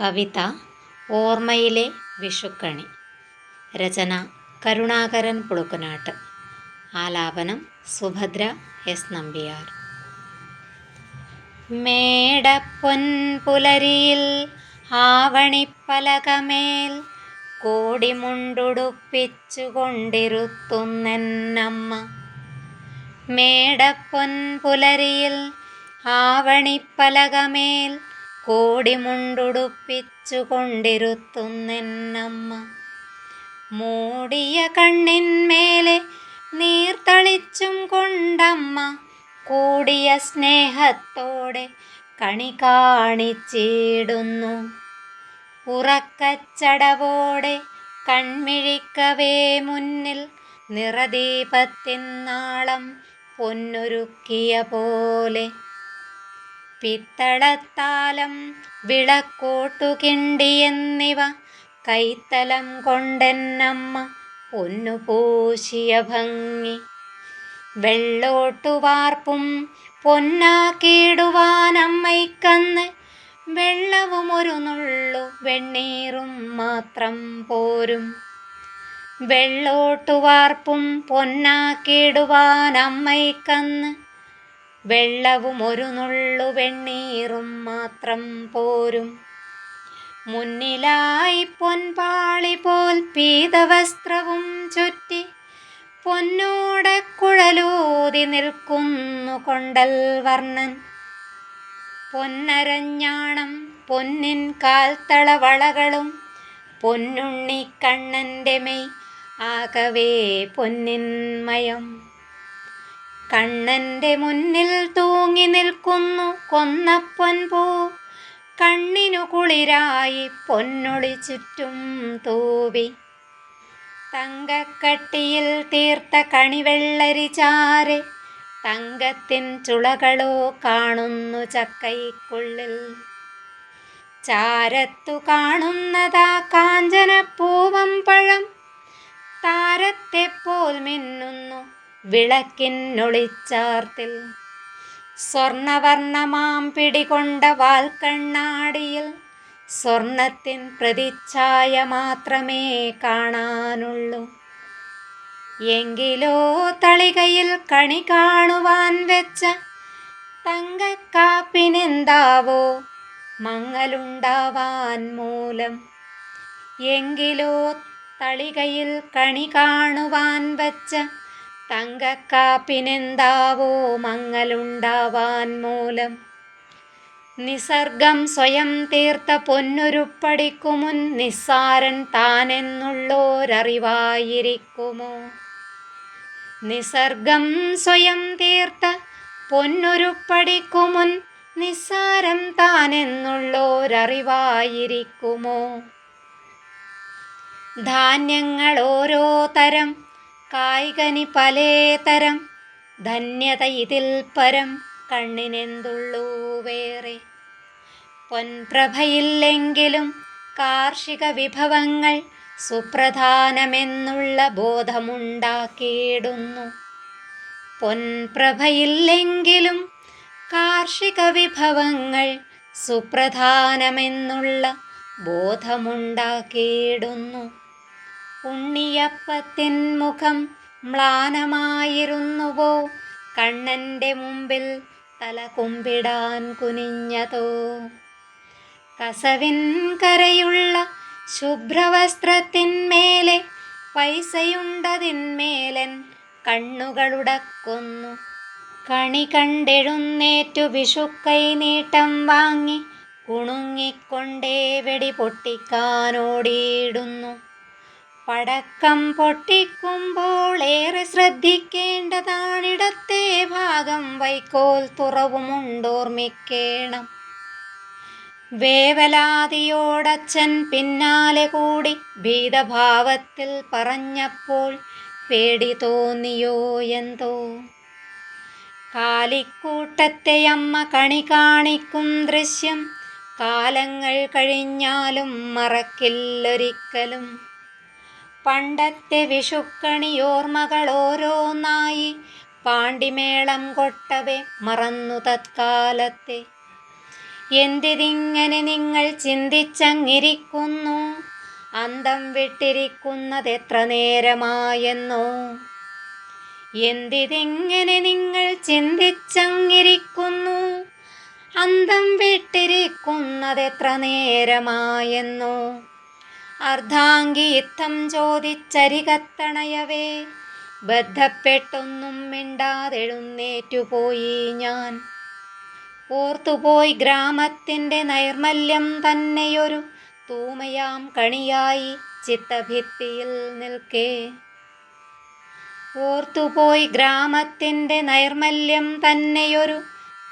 കവിത ഓർമ്മയിലെ വിഷുക്കണി. രചന കരുണാകരൻ പുളുക്കുനാട്ട്. ആലാപനം സുഭദ്ര എസ് നമ്പിയാർ. മേടപ്പൊൻപുലരിയിൽ ആവണിപ്പലകമേൽ കോടിമുണ്ടുടുപ്പിച്ചുകൊണ്ടിരുത്തുന്നെന്നമ്മ. മേടപ്പൊൻപുലരിയിൽ ആവണിപ്പലകമേൽ കോടിമുണ്ടുടുപ്പിച്ചു കൊണ്ടിരുത്തുന്നെന്നമ്മ മൂടിയ കണ്ണിന്മേലെ നീർത്തളിച്ചും കൊണ്ടമ്മ കൂടിയ സ്നേഹത്തോടെ കണി കാണിച്ചിടുന്നു. ഉറക്കച്ചടവോടെ കൺമിഴിക്കവേ മുന്നിൽ നിറദീപത്തിൻ നാളം പൊന്നൊരുക്കിയ പോലെ പിത്തളത്താലം വിളക്കോട്ടുകിണ്ടി എന്നിവ കൈത്തലം കൊണ്ടെന്നമ്മ പൊന്നുപൂശിയ ഭംഗി. വെള്ളോട്ടുവാർപ്പും പൊന്നാക്കിയിടുവാനമ്മയ്ക്കന്ന് വെള്ളവും ഒരു നുള്ളു വെണ്ണീറും മാത്രം പോരും. വെള്ളോട്ടുവാർപ്പും പൊന്നാക്കിയിടുവാനമ്മയ്ക്കന്ന് വെള്ളവും ഒരു നുള്ളു വെണ്ണീറും മാത്രം പോരും. മുന്നിലായി പൊൻപാളി പോൽ പീതവസ്ത്രവും ചുറ്റി പൊന്നോടക്കുഴലൂതി നിൽക്കുന്നു കൊണ്ടൽ വർണൻ. പൊന്നരഞ്ഞാണം പൊന്നിൻ കാൽത്തളവളകളും പൊന്നുണ്ണിക്കണ്ണന്റെ മെയ് ആകവേ പൊന്നിന്മയം. കണ്ണന്റെ മുന്നിൽ തൂങ്ങി നിൽക്കുന്നു കൊന്നപ്പൊൻപൂ കണ്ണിനു കുളിരായി പൊന്നൊളി ചുറ്റും തൂവി. തങ്കക്കട്ടിയിൽ തീർത്ത കണിവെള്ളരി ചാരെ. തങ്കത്തിൻ ചുളകളോ കാണുന്നു ചക്കൈക്കുള്ളിൽ. ചാരത്തു കാണുന്നതാ കാഞ്ചനപ്പൂവം പഴം. താരത്തെപ്പോൽ മിന്നുന്നു വിളക്കിനൊളിച്ചാർത്തിൽ സ്വർണവർണമാം പിടികൊണ്ട വാൽക്കണ്ണാടിയിൽ സ്വർണത്തിൻ പ്രതിച്ഛായ മാത്രമേ കാണാനുള്ളൂ. എങ്കിലോ തളികയിൽ കണി കാണുവാൻ വെച്ച തങ്കക്കാപ്പിനെന്താവോ മങ്ങലുണ്ടാവാൻ മൂലം. എങ്കിലോ തളികയിൽ കണി കാണുവാൻ വച്ച തങ്കക്കാപ്പിനെന്താവോ മങ്ങലുണ്ടാവാൻ മൂലം. നിസർഗം സ്വയം തീർത്ത പൊന്നുരുപ്പടിക്കുമുൻ നിസ്സാരൻ താനെന്നുള്ളോരറിവായിരിക്കുമോ? നിസർഗം സ്വയം തീർത്ത പൊന്നുരുപ്പടിക്കുമുൻ നിസ്സാരം താനെന്നുള്ളോരറിവായിരിക്കുമോ? ധാന്യങ്ങൾ ഓരോ തരം കായ്കനി പലേതരം ധന്യത ഇതിൽ പരം കണ്ണിനെന്തുള്ളൂ വേറെ? പൊൻപ്രഭയില്ലെങ്കിലും കാർഷിക വിഭവങ്ങൾ സുപ്രധാനമെന്നുള്ള ബോധമുണ്ടാക്കിയിടുന്നു പൊൻപ്രഭയില്ലെങ്കിലും കാർഷിക വിഭവങ്ങൾ സുപ്രധാനമെന്നുള്ള ബോധമുണ്ടാക്കിയിടുന്നു ഉണ്ണിയപ്പത്തിൻ മുഖം മ്ലാനമായിരുന്നുവോ? കണ്ണന്റെ മുമ്പിൽ തല കുമ്പിടാൻ കുനിഞ്ഞതോ? കസവിൻ കരയുള്ള ശുഭ്രവസ്ത്രത്തിന്മേലെ പൈസയുണ്ടതിന്മേലൻ കണ്ണുകളുടക്കൊന്നു. കണി കണ്ടെഴുന്നേറ്റു വിഷുക്കൈ നീട്ടം വാങ്ങി കുണുങ്ങിക്കൊണ്ടേ വെടി പൊട്ടിക്കാനോടിയിടുന്നു. പടക്കം പൊട്ടിക്കുമ്പോൾ ഏറെ ശ്രദ്ധിക്കേണ്ടതാണിടത്തെ ഭാഗം വൈക്കോൽ തുറവുമുണ്ടോർമ്മിക്കേണം. വേവലാതിയോടച്ഛൻ പിന്നാലെ കൂടി ഭീതഭാവത്തിൽ പറഞ്ഞപ്പോൾ പേടി തോന്നിയോ എന്തോ. കാലിക്കൂട്ടത്തെ അമ്മ കണി കാണിക്കും ദൃശ്യം. കാലങ്ങൾ കഴിഞ്ഞാലും മറക്കില്ലൊരിക്കലും. പണ്ടത്തെ വിഷുക്കണിയോർമ്മകൾ ഓരോന്നായി പാണ്ടിമേളം കൊട്ടവെ മറന്നു തത്കാലത്തെ. എന്തിതിങ്ങനെ നിങ്ങൾ ചിന്തിച്ചങ്ങിരിക്കുന്നു? അന്തം വിട്ടിരിക്കുന്നതെത്ര നേരമായെന്നോ? എന്തിതിങ്ങനെ നിങ്ങൾ ചിന്തിച്ചങ്ങിരിക്കുന്നു? അന്തം വിട്ടിരിക്കുന്നതെത്ര നേരമായെന്നോ? അർദ്ധാംഗി യുദ്ധം ചോദിച്ചരികത്തണയവേ ബന്ധപ്പെട്ടൊന്നും മിണ്ടാതെഴുന്നേറ്റുപോയി ഞാൻ. ഓർത്തുപോയി ഗ്രാമത്തിന്റെ നൈർമല്യം തന്നെയൊരു തൂമയാം കണിയായി ചിത്തഭിത്തിയിൽ നിൽക്കേ. ഓർത്തുപോയി ഗ്രാമത്തിന്റെ നൈർമല്യം തന്നെയൊരു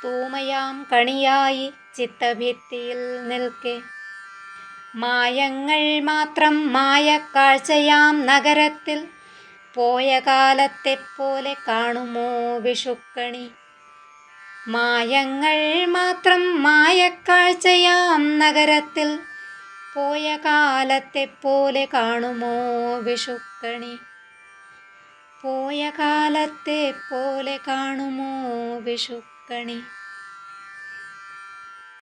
തൂമയാം കണിയായി ചിത്തഭിത്തിയിൽ നിൽക്കെ. മായങ്ങൾ മാത്രം മായക്കാഴ്ചയാം നഗരത്തിൽ. പോയ കാലത്തെപ്പോലെ കാണുമോ വിഷുക്കണി? മായങ്ങൾ മാത്രം മായക്കാഴ്ചയാം നഗരത്തിൽ. പോയ കാലത്തെപ്പോലെ കാണുമോ വിഷുക്കണി? പോയ കാലത്തെ പോലെ കാണുമോ വിഷുക്കണി?